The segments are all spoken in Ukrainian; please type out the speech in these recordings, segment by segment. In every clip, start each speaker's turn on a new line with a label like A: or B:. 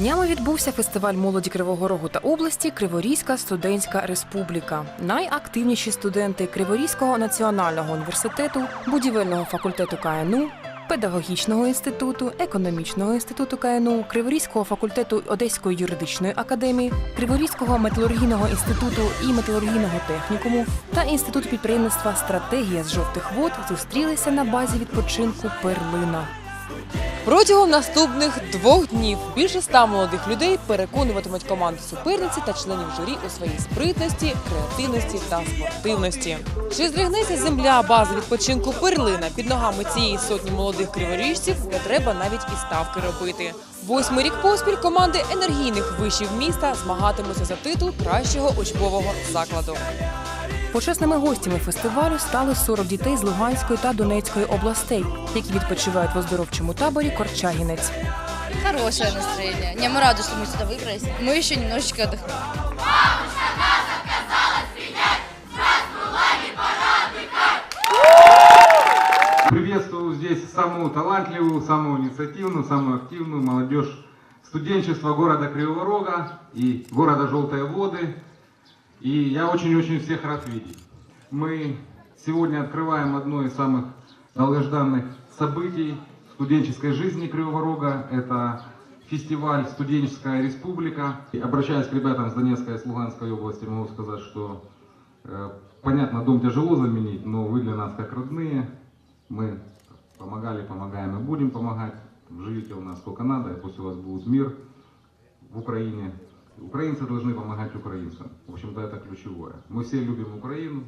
A: Днями відбувся фестиваль молоді Кривого Рогу та області Криворізька студентська республіка. Найактивніші студенти Криворізького національного університету, будівельного факультету КНУ, педагогічного інституту, економічного інституту КНУ, Криворізького факультету Одеської юридичної академії, Криворізького металургійного інституту і металургійного технікуму та інститут підприємництва Стратегія з жовтих вод зустрілися на базі відпочинку Перлина. Протягом наступних двох днів більше ста молодих людей переконуватимуть команди суперниці та членів журі у своїй спритності, креативності та спортивності. Чи здригнеться земля бази відпочинку перлина під ногами цієї сотні молодих криворіжців, не треба навіть і ставки робити. Восьмий рік поспіль команди енергійних вишів міста змагатимуться за титул кращого учбового закладу. Почесними гостями фестивалю стали 40 дітей з Луганської та Донецької областей, які відпочивають в оздоровчому таборі Корчагінець.
B: Хорошее настроение. Не, мы рады, что мы сюда выбрались. Мы еще немножечко отдохнем.
C: Приветствую здесь самую талантливую, самую инициативную, самую активную молодежь студенчества города Кривого Рога и города Желтые Воды. И я очень-очень всех рад видеть. Мы сегодня открываем одно из самых долгожданных событий студенческой жизни Кривого Рога. Это фестиваль «Студенческая республика». И обращаясь к ребятам с Донецкой и Луганской области, могу сказать, что Э, Понятно, дом тяжело заменить, но вы для нас как родные. Мы помогали, помогаем и будем помогать. Живите у нас сколько надо, и пусть у вас будет мир в Украине. Украинцы должны помогать украинцам. В общем-то, это ключевое. Мы все любим Украину.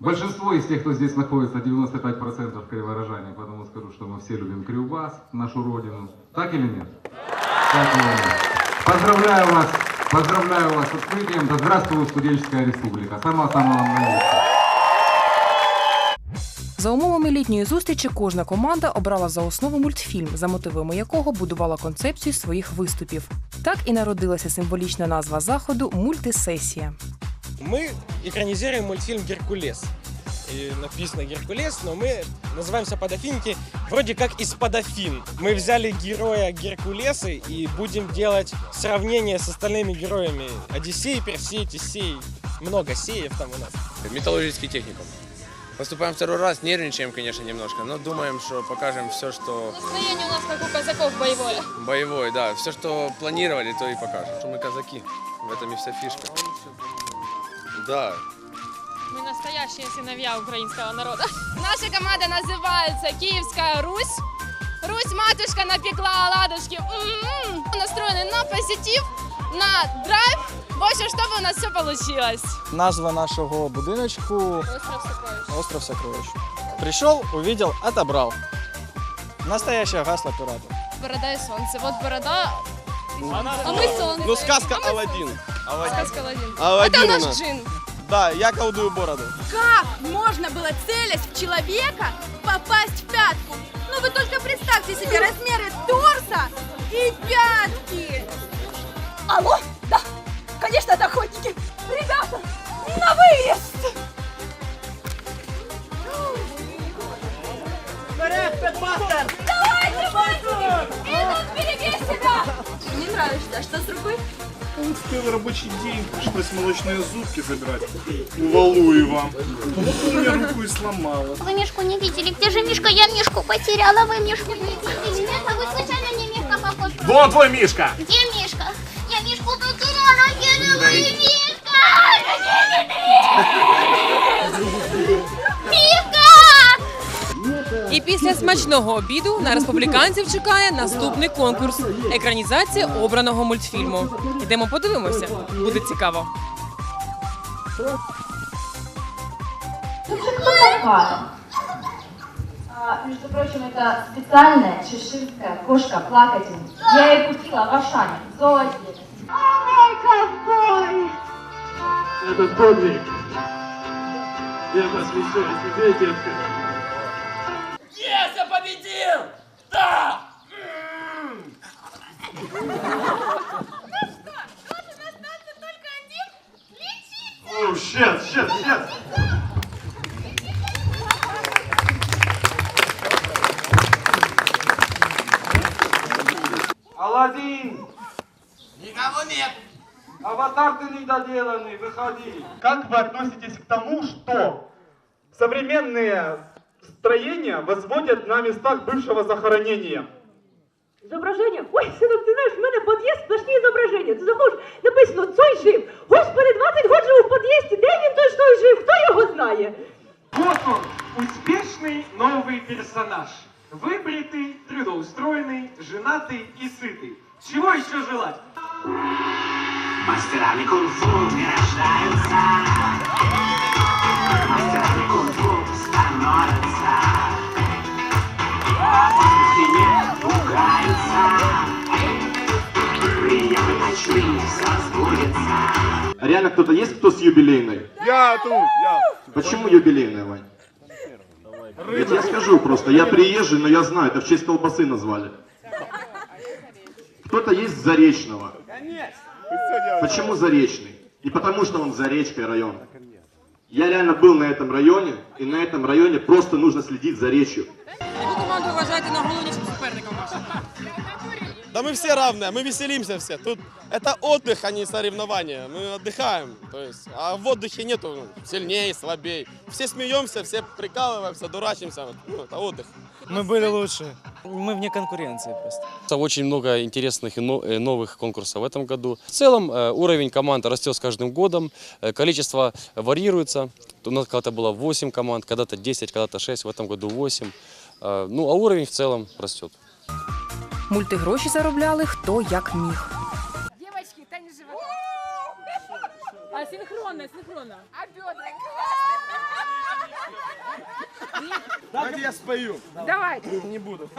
C: Большинство из тех, кто здесь находится, 95% криворожане, потому скажу, что мы все любим Кривбас, нашу родину. Так или нет? Так или нет? Поздравляю вас, поздравляю вас с открытием. Да здравствует студенческая республика. Самого-самого вам наилучшего.
A: За умовами літньої зустрічі кожна команда обрала за основу мультфільм, за мотивами якого будувала концепцію своїх виступів. Так і народилася символічна назва заходу мультисесія.
D: Мы экранизируем мультфильм «Геркулес». И написано «Геркулес», но мы называемся под Афинки вроде как из-под Афин. Мы взяли героя Геркулеса и будем делать сравнение с остальными героями. Одиссей, Персей, Тесей. Много сеев там у нас.
E: Металлургический техникум. Поступаем второй раз, нервничаем, конечно, немножко, но думаем, что покажем все, что
B: Настроение у нас как у казаков боевое.
E: боевое, да, все, что планировали, то и покажем. Что мы казаки, в этом и вся фишка. Да,
F: Мы настоящие сыновья украинского народа.
B: Наша команда называется Киевская Русь. Русь матушка напекла оладушки. М-м-м. Настроены на позитив, на драйв. В общем, чтобы у нас все получилось.
G: Назва нашего будиночку
B: Остров сокровищ.
G: «Остров сокровищ». Пришел, увидел, отобрал. Настоящее гасло пиратов.
B: Борода и солнце. Вот борода, а мы солнце.
G: Ну, сказка
B: А мы
G: Аладдин.
B: Сказка Аладдин.
G: Аладдин
B: Это
G: у
B: наш
G: нас.
B: джин.
G: Да, я колдую бороду.
H: Как можно было, целясь в человека, попасть в пятку? Ну вы только представьте себе размеры торса и пятки! Алло? Да, конечно, это охотники! Ребята, на выезд! Давайте, мальчики! Идут, береги себя! Не нравишься, а что с рукой?
I: Успел рабочий день, пришлось молочные зубки забирать у Валуева. Вот у меня руку и сломала.
J: Вы Мишку не видели? Где же Мишка? Я Мишку потеряла. Вы Мишку не видели? Нет, а вы случайно не Мишка похож?
I: Вон твой Мишка!
J: Где Мишка!
A: І після смачного обіду на республіканців чекає наступний конкурс екранізація обраного мультфільму. Йдемо подивимося, буде цікаво.
K: А, между прочим, это специальная чеширская кошка-плакательница. Я ее купила в Ашане, в ковбой!
I: Этот подвиг я посвящаю тебе, детка. Yes, я победил! Да! Oh, shit, shit, shit! Aladdin! Аватар ты недоделанный, выходи! Как вы относитесь к тому, что современные строения возводят на местах бывшего захоронения?
H: Зображення? Ой, синок, ти знаєш, в мене під'їзд сплошні зображення. Ти заходиш, написано, цой жив. Господи, 20 років жив у під'їзді, де він точно жив, хто його знає?
L: Вот он, успешный новый персонаж. Выбритый, трудоустроенный, женатый и сытый. Чего еще желать?
M: Мастерами кунг-фу не рождаются Мастерами кунг-фу становятся Опасности не пугаются Приемы ночные, все сбудется
N: Реально кто-то есть, кто с юбилейной?
I: Я тут, я.
N: Почему юбилейная, Вань? Ведь я скажу просто, я приезжий, но я знаю, это в честь колбасы назвали. Кто-то есть с Заречного. Почему Заречный? Не потому, что он за речкой район. Я реально был на этом районе, и на этом районе просто нужно следить за речью.
A: Яку команду вважаєте найголовнішим суперником вашим?
D: Да мы все равные, мы веселимся все. Тут это отдых, а не соревнования. Мы отдыхаем. То есть, а в отдыхе нету ну, сильнее, слабее. Все смеемся, все прикалываемся, дурачимся. Ну, это отдых.
G: Мы были лучше. Мы вне конкуренции просто.
D: Очень много интересных и но- э, новых конкурсов в этом году. В целом э, уровень команд растет с каждым годом, э, количество варьируется. У нас когда-то было 8 команд, когда-то 10, когда-то 6, в этом году 8. Э, Ну, а уровень в целом растет.
A: Мультигроші заробляли хто як міг.
H: Девочки, танец живота. А синхронно, синхронно. А бедра?
I: Давайте я спою.
H: Давайте.
I: Не буду.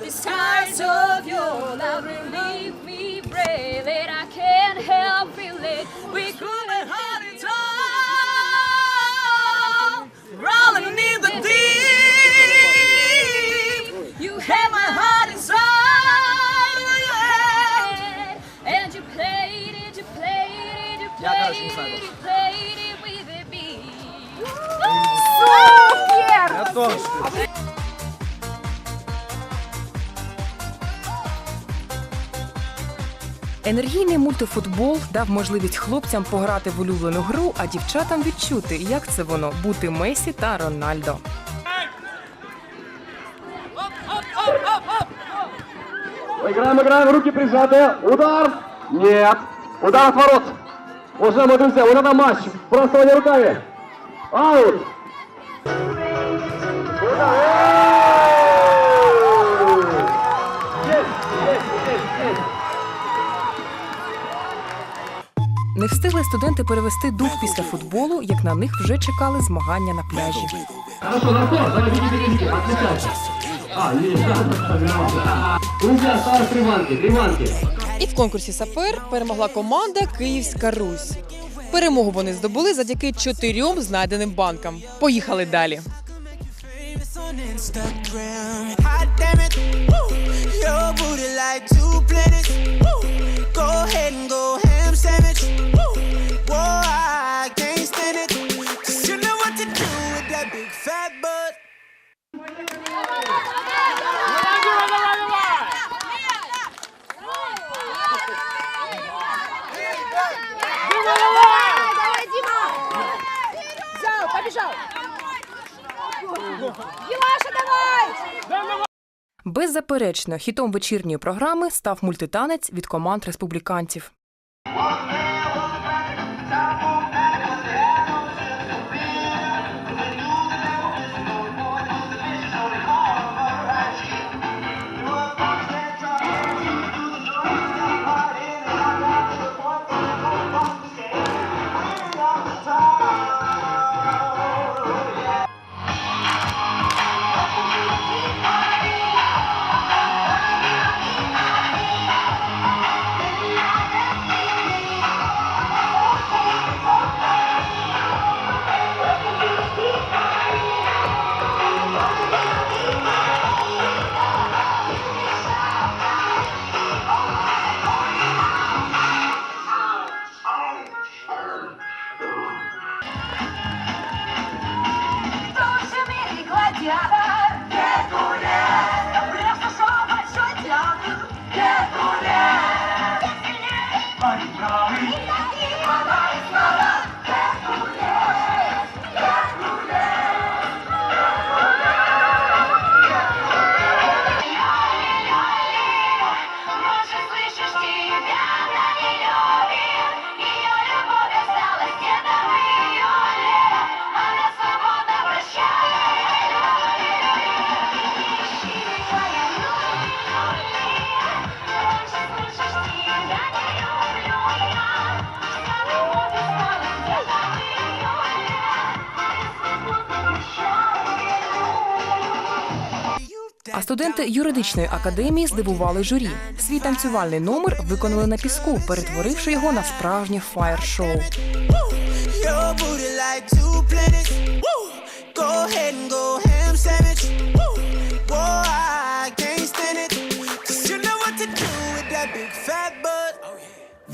H: The size of your love relieve me, brave, and I can't help feeling we could have had it all. Rolling in the deep, you had my heart inside, and you played it, you played it, you played it,
A: Енергійний мультифутбол дав можливість хлопцям пограти в улюблену гру, а дівчатам відчути, як це воно бути Месі та Рональдо.
L: Играем, играем, руки прижаты. Удар! Нет. Удар от ворот. Уважаемые друзья, вот это матч. Просто руками. Аут.
A: Не встигли студенти перевести дух після футболу, як на них вже чекали змагання на пляжі. І в конкурсі Сапер перемогла команда Київська Русь. Перемогу вони здобули завдяки чотирьом знайденим банкам. Поїхали далі.
M: On Instagram. Hot damn it, woo. your booty like two planets.
H: Димаша, давай!
A: Беззаперечно, хітом вечірньої програми став мультитанець від команд республіканців. Yeah. Студенти юридичної академії здивували журі. Свій танцювальний номер виконали на піску, перетворивши його на справжнє фаєр-шоу.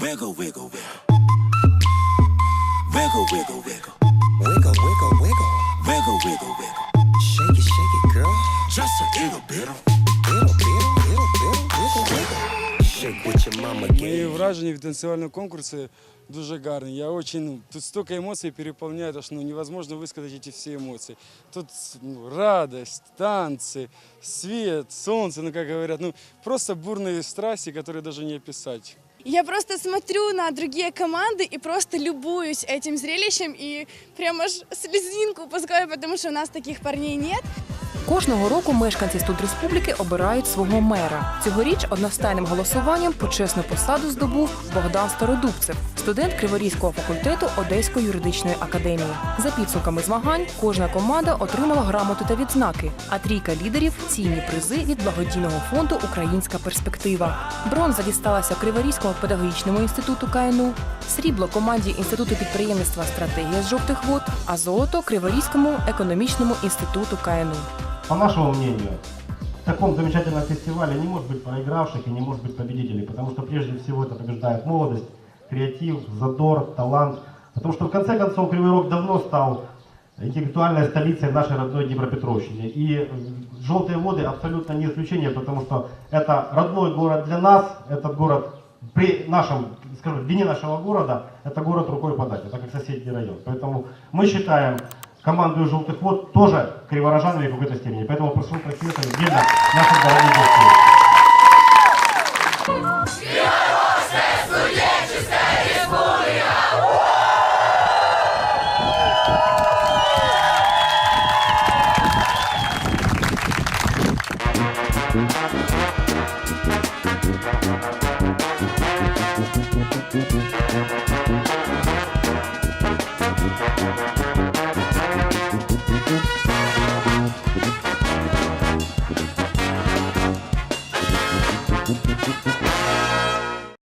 M: Wiggle, wiggle, wiggle. Wiggle, wiggle, wiggle. Wiggle, wiggle, wiggle.
O: Мої враження від танцювального конкурсу дуже гарні. Я очень, ну, тут столько эмоций переполняет, аж ну, невозможно высказать эти все эмоции. Тут ну, радость, танцы, свет, солнце, ну как говорят, ну просто бурные страсти, которые даже не описать.
P: Я просто смотрю на другие команды и просто любуюсь этим зрелищем и прям аж слезинку пускаю, потому что у нас таких парней нет.
A: Кожного року мешканці студреспубліки обирають свого мера. Цьогоріч одностайним голосуванням почесну посаду здобув Богдан Стародубцев, студент Криворізького факультету Одеської юридичної академії. За підсумками змагань кожна команда отримала грамоти та відзнаки, а трійка лідерів цінні призи від благодійного фонду Українська перспектива. Бронза дісталася Криворізькому педагогічному інституту КНУ, срібло команді інституту підприємництва Стратегія з жовтих вод, а золото Криворізькому економічному інституту КНУ.
Q: По нашему мнению, в таком замечательном фестивале не может быть проигравших и не может быть победителей, потому что прежде всего это побеждает молодость, креатив, задор, талант. Потому что в конце концов Кривой Рог давно стал интеллектуальной столицей нашей родной Днепропетровщины. И Желтые воды абсолютно не исключение, потому что это родной город для нас, этот город при нашем, скажем, в длине нашего города, это город рукой подать, это как соседний район. Поэтому мы считаем команду «Желтых вод» тоже криворожанами в какой-то степени. Поэтому прошу просить отдельно наших дорогих гостей.